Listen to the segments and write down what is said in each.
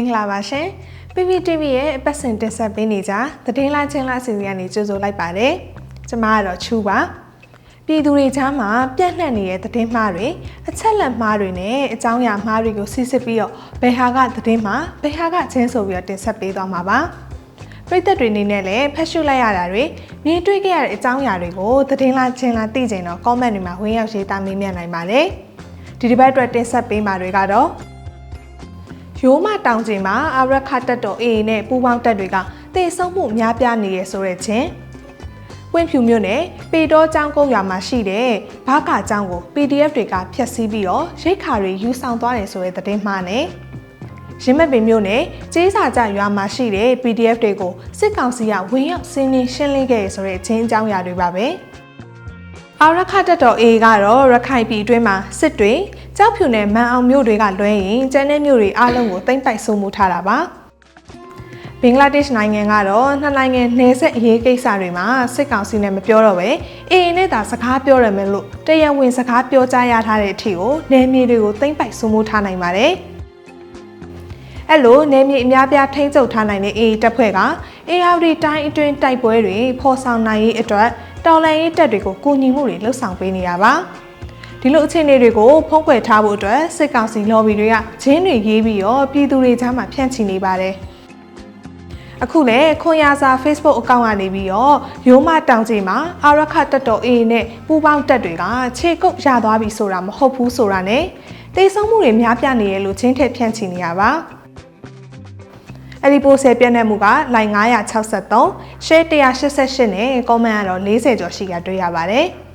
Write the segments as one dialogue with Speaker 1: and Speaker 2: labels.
Speaker 1: ္ဂလာပါရှင် PPTV ရဲ့အပတ်စဉ်တင်ဆက်ပေးနေကြသတင်းလားချင်းလားအစီအစဉ်ကနေကြိုဆိုလိုက်ပါတယ်ကျမကတော့ချူပါပြည်သူတွေကြားမှာပြန့်နှံ့နေတဲ့သတင်းမှားတွေအချက်လက်မှားတွေနဲ့အကြောင်းအရာမှားတွေကိုစစ်စစ်ပြီးတော့ဘယ်ဟာကသတင်းမှားဘယ်ဟာကချင်းဆိုပြီးတော့တင်ဆက်ပေးသွားမှာပါပြည်သက်တွေအနေနဲ့လည်းဖတ်ရှုလိုက်ရတာတွေမြင်တွေ့ခဲ့ရတဲ့အကြောင်းအရာတွေကိုသတင်းလားချင်းလားသိကြရင်တော့ comment တွေမှာဝင်ရောက်ရေးသားမေးမြန်းနိုင်ပါတယ်ဒီဒီဘက်အတွက်တင်ဆက်ပေးမှာတွေကတော့ ရိုးမတောင်ကျင်မှာအာရခတက်တော် AA နဲ့ပူးပေါင်းတပ်တွေကတေဆုံးမှုများပြားနေရဆိုတဲ့ချင်းဝင်းဖြူမြို့နယ်ပေတော်ကျောင်းကုန်းရွာမှာရှိတဲ့ဘာကာကျောင်းကို PDF တွေကဖျက်ဆီးပြီးတော့ရိတ်ခါတွေယူဆောင်သွားတယ်ဆိုတဲ့သတင်းမှားနဲ့ရင်းမပင်မြို့နယ်ကျေးစာကြရွာမှာရှိတဲ့ PDF တွေကိုစစ်ကောင်စီကဝင်ရောက်ဆင်းနှင်းရှင်းလင်းခဲ့ရဆိုတဲ့ချင်းအကြောင်းအရာတွေပါပဲ။အာရခတက်တော် A ကတော့ရခိုင်ပြည်အတွင်းမှာစစ်တွေ ကြောက်ဖြူနဲ့မန်အောင်မြို့တွေကလွဲရင်ကျန်တဲ့မြို့တွေအားလုံးကိုတိမ့်ပိုက်ဆိုးမှုထားတာပါဘင်္ဂလားဒေ့ရှ်နိုင်ငံကတော့နှစ်နိုင်ငံနယ်စပ်အရေးကိစ္စတွေမှာစစ်ကောင်စီနဲ့မပြောတော့ပဲ AA နဲ့သာစကားပြောရမယ်လို့တရားဝင်စကားပြောကြားရထားတဲ့အထိကိုနယ်မြေတွေကိုတိမ့်ပိုက်ဆိုးမှုထားနိုင်ပါတယ်အဲ့လိုနယ်မြေအများပြားထိမ့်ချုပ်ထားနိုင်တဲ့ AA တပ်ဖွဲ့က ARD တိုင်းအတွင်းတိုက်ပွဲတွေဖော်ဆောင်နိုင်ရေးအတွက်တော်လှန်ရေးတပ်တွေကိုကူညီမှုတွေလှုပ်ဆောင်ပေးနေတာပါ ဒီလိုအခြေအနေတွေကိုဖုံးကွယ်ထားဖို့အတွက်စစ်ကောင်စီ lobby တွေကဂျင်းတွေရေးပြီးတော့ပြည်သူတွေကြားမှာဖြန့်ချီနေပါတယ်အခုလည်းခွန်ရစာ Facebook အကောင့်ကနေပြီးတော့ရိုးမတောင်ကြီးမှာအာရခတက်တော် A နဲ့ပူပေါင်းတက်တွေကခြေကုပ်ရသွားပြီဆိုတာမဟုတ်ဘူးဆိုတာနဲ့တေဆုံးမှုတွေများပြားနေရလို့ချင်းထက်ဖြန့်ချီနေရပါအဲ့ဒီပို့ဆယ်ပြည့်နေမှုက line 963 share 188နဲ့ comment ကတော့40ကျော်ရှိတာတွေ့ရပါတယ်။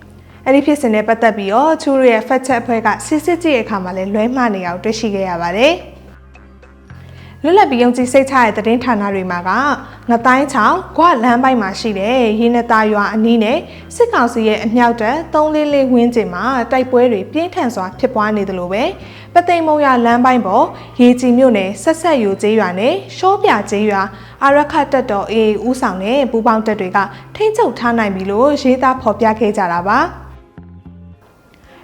Speaker 1: အဲ့ဒီဖြစ်စဉ်နဲ့ပတ်သက်ပြီးတော့ချူရရဲ့ fact check အဖွဲ့ကစစ်စစ်ကြည့်တဲ့အခါမှာလည်းလွဲမှားနေအောင်တွေ့ရှိခဲ့ရပါတယ်။လွတ်လပ်ပြီးယုံကြည်စိတ်ချတဲ့သတင်းဌာနတွေမှာကငတိုင်းချောင်းဂွလမ်းပိုင်းမှာရှိတဲ့ရင်းနသားရွာအနီးနဲ့စစ်ကောင်စီရဲ့အမြောက်တပ်344ဝင်းကျင်မှာတိုက်ပွဲတွေပြင်းထန်စွာဖြစ်ပွားနေတယ်လို့ပဲပသိမ်မုံရလမ်းပိုင်းပေါ်ရေကြီးမြို့နယ်ဆက်ဆက်ယူကျေးရွာနဲ့ရှောပြကျေးရွာအာရခတက်တော်အေးဦးဆောင်တဲ့ပူပေါင်းတပ်တွေကထိမ့်ချုပ်ထားနိုင်ပြီလို့ရေးသားဖော်ပြခဲ့ကြတာပါ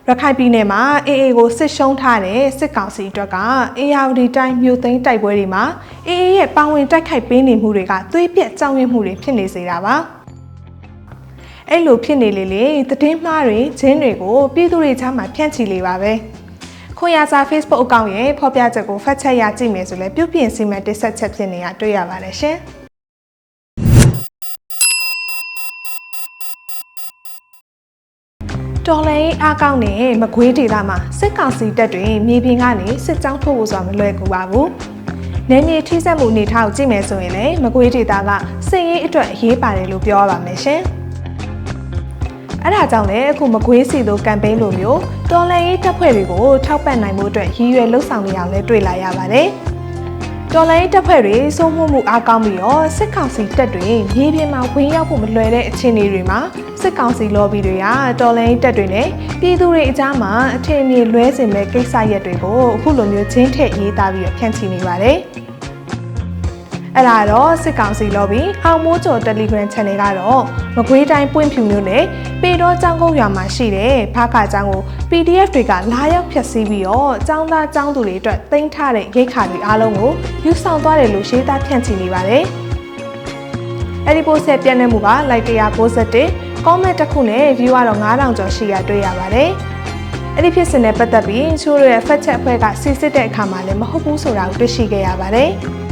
Speaker 1: ရခိုင်ပြည်နယ်မှာ AA ကိုစစ်ရှုံးထားတဲ့စစ်ကောင်စီအတွက်က ARD တိုင်းမြို့သိမ်းတိုက်ပွဲတွေမှာ AA ရဲ့ပါဝင်တိုက်ခိုက်ပေးနေမှုတွေကသွေးပြက်ကြောင်ရွံ့မှုတွေဖြစ်နေစေတာပါအဲ့လိုဖြစ်နေလေလေသတင်းမှားတွေဂျင်းတွေကိုပြည်သူတွေကြားမှာဖြန့်ချီလေပါပဲခွန်ရစာ Facebook အကောင့်ရဲ့ဖော်ပြချက်ကိုဖတ်ချက်ရကြည့်မယ်ဆိုလဲပြုပြင်စီမံတက်ဆက်ချက်ဖြစ်နေတာတွေ့ရပါတယ်ရှင် တော်လည်းအားကောင်းတဲ့မကွေးဒေသမှာစစ်ကောင်စီတပ်တွေမြေပြင်ကနေစစ်ကြောင်းထိုးဖို့ဆိုတာမလွယ်ကူပါဘူး။နယ်မြေထိစက်မှုအနေထားကိုကြည့်မယ်ဆိုရင်လည်းမကွေးဒေသကစစ်ရေးအတွက်အရေးပါတယ်လို့ပြောရပါမယ်ရှင်။အဲ့ဒါကြောင့်လည်းအခုမကွေးစီတို့ကမ်ပိန်းလိုမျိုးတော်လှန်ရေးတပ်ဖွဲ့တွေကိုထောက်ပံ့နိုင်မှုအတွက်ရည်ရွယ်လှုပ်ဆောင်နေအောင်လည်းတွေ့လာရပါတယ်။ တော်လိုင်းတပ်ဖွဲ့တွေစိုးမှုမှုအားကောင်းပြီးတော့စစ်ကောင်စီတပ်တွေမြေပြင်မှာဝင်ရောက်ဖို့မလွယ်တဲ့အခြေအနေတွေမှာစစ်ကောင်စီ lobby တွေကတော်လိုင်းတပ်တွေနဲ့ပြည်သူတွေအကြားမှာအထင်အမြင်လွဲစင်မဲ့ကိစ္စရပ်တွေကိုအခုလိုမျိုးချင်းထည့်ရေးသားပြီးတော့ဖြန့်ချီနေပါတယ်။ အဲ့ဒါတော့စစ်ကောင်စီလော်ဘီအောင်မိုးကျော် Telegram Channel ကတော့မကွေးတိုင်းပွင့်ဖြူမြို့နယ်ပေတော်ကျောင်းကုန်းရွာမှာရှိတဲ့ဖားခါကျောင်းကို PDF တွေကလာရောက်ဖျက်ဆီးပြီးတော့ကျောင်းသားကျောင်းသူတွေအတွက်တင်ထားတဲ့ရိတ်ခါတွေအားလုံးကိုယူဆောင်သွားတယ်လို့ရှင်းသားဖြန့်ချီနေပါတယ်။အဲ့ဒီပို့ဆက်ပြန့်နှံ့မှုက like 161 comment တစ်ခုနဲ့ view ကတော့9000ကျော်ရှိရတွေ့ရပါတယ်။အဲ့ဒီဖြစ်စဉ်နဲ့ပတ်သက်ပြီးချိုးတို့ရဲ့ fact check အဖွဲ့ကစစ်စစ်တဲ့အခါမှာလည်းမဟုတ်ဘူးဆိုတာကိုတွေ့ရှိခဲ့ရပါတယ်။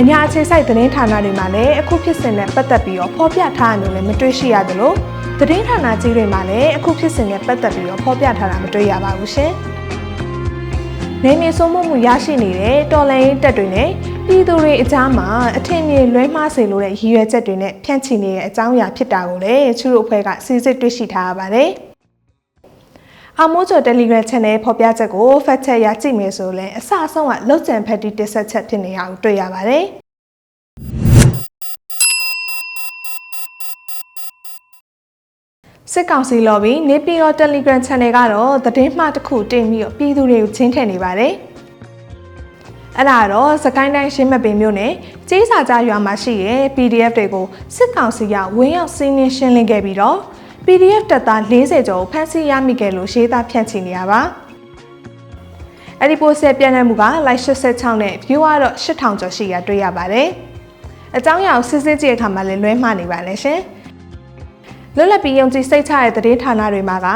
Speaker 1: အညာအခြေစိုက်သတင်းဌာနတွေမှာလည်းအခုဖြစ်စဉ်နဲ့ပတ်သက်ပြီးတော့ဖော်ပြထားတယ်လို့လည်းမတွေ့ရှိရသလိုသတင်းဌာနကြီးတွေမှာလည်းအခုဖြစ်စဉ်နဲ့ပတ်သက်ပြီးတော့ဖော်ပြထားတာမတွေ့ရပါဘူးရှင်။နေမြေစိုးမိုးမှုရရှိနေတဲ့တော်လိုင်းတက်တွေနဲ့ပြည်သူတွေအကြားမှာအထင်မြင်လွဲမှားစေလိုတဲ့ရည်ရွယ်ချက်တွေနဲ့ဖြန့်ချီနေတဲ့အကြောင်းအရာဖြစ်တာကိုလည်းချူတို့အဖွဲ့ကစစ်စစ်တွေ့ရှိထားရပါတယ်။ အမိုးကျော် Telegram Channel ဖော်ပြချက်ကို fact check ရကြည့်မယ်ဆိုရင်အစအဆုံးကလောက်ကျန်ဖက်တီတစ်ဆက်ချက်ဖြစ်နေတာကိုတွေ့ရပါတယ်စစ်ကောင်စီ lobby နေပြည်တော် Telegram Channel ကတော့သတင်းမှားတစ်ခုတင်ပြီးတော့ပြည်သူတွေကိုချင်းထည့်နေပါတယ်။အဲ့ဒါတော့စကိုင်းတိုင်းရှင်းမပင်မြို့နယ်ကျေးစာကြရွာမှာရှိတဲ့ PDF တွေကိုစစ်ကောင်စီကဝင်းရောက်စီးနင်းရှင်းလင်းခဲ့ပြီးတော့ PDF တပ်သား40ကျော်ဖမ်းဆီးရမိခဲ့လို့ရေးသားဖြန့်ချီနေရပါအဲ့ဒီ post ရဲ့ပြန့်နှံ့မှုက like 86နဲ့ view ကတော့8000ကျော်ရှိရတွေ့ရပါတယ်အကြောင်းအရာကိုစစ်စစ်ကြည့်တဲ့အခါမှာလည်းလွဲမှားနေပါလေရှင်လွတ်လပ်ပြီးယုံကြည်စိတ်ချတဲ့သတင်းဌာနတွေမှာက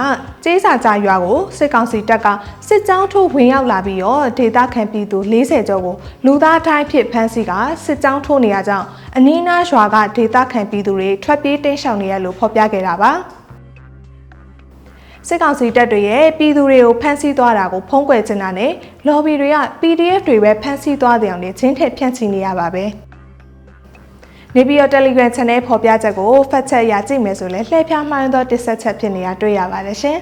Speaker 1: ကျေးစာကြရွာကိုစစ်ကောင်စီတပ်ကစစ်ကြောင်းထိုးဝင်ရောက်လာပြီးတော့ဒေသခံပြည်သူ40ကျော်ကိုလူသားတိုင်းဖြစ်ဖမ်းဆီးကစစ်ကြောင်းထိုးနေရကြောင်းအနီးနားရွာကဒေသခံပြည်သူတွေထွက်ပြေးတိမ်းရှောင်နေရလို့ဖော်ပြခဲ့တာပါ စစ်ကောင်စီတပ်တွေရဲ့ပြည်သူတွေကိုဖမ်းဆီးသွားတာကိုဖုံးကွယ်ချင်တာနဲ့ lobby တွေက PDF တွေပဲဖမ်းဆီးသွားတဲ့အောင်နဲ့ချင်းထက်ဖြန့်ချီနေရပါပဲနေပြည်တော် Telegram Channel ဖော်ပြချက်ကို fact check ရကြည့်မယ်ဆိုလဲလှည့်ဖျားမှန်းသောတစ်ဆက်ချက်ဖြစ်နေတာတွေ့ရပါတယ်ရှင်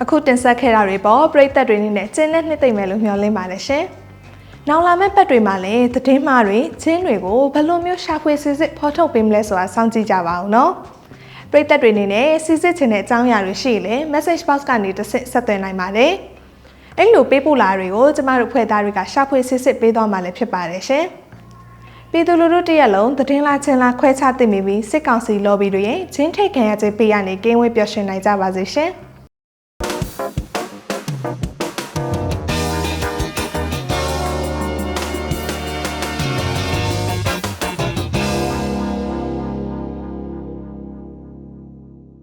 Speaker 1: အခုတင်ဆက်ခဲ့တာတွေပေါ့ပရိသတ်တွေအနေနဲ့ကျင်းနဲ့နှစ်သိမ့်မယ်လို့မျှော်လင့်ပါတယ်ရှင်။ နောက်လာမယ့်ပတ်တွေမှာလည်းသတင်းမှားတွေချင်းတွေကိုဘယ်လိုမျိုးရှာဖွေစစ်စစ်ဖော်ထုတ်ပေးမလဲဆိုတာစောင့်ကြည့်ကြပါဦးနော်။ပရိသတ်တွေအနေနဲ့စစ်စစ်ချင်တဲ့အကြောင်းအရာတွေရှိရင် message box ကနေတစ်ဆက်ဆက်သွယ်နိုင်ပါတယ်။အဲ့လိုပေးပို့လာတွေကိုကျမတို့ဖွဲ့သားတွေကရှာဖွေစစ်စစ်ပေးသွားမှာလည်းဖြစ်ပါတယ်ရှင်။ပြည်သူလူထုတရက်လုံးသတင်းလာချင်းလာခွဲခြားသိမိပြီးစစ်ကောင်စီ lobby တွေရဲ့ချင်းထိတ်ခံရခြင်းပေးရနေကင်းဝေးပျော်ရွှင်နိုင်ကြပါစေရှင်။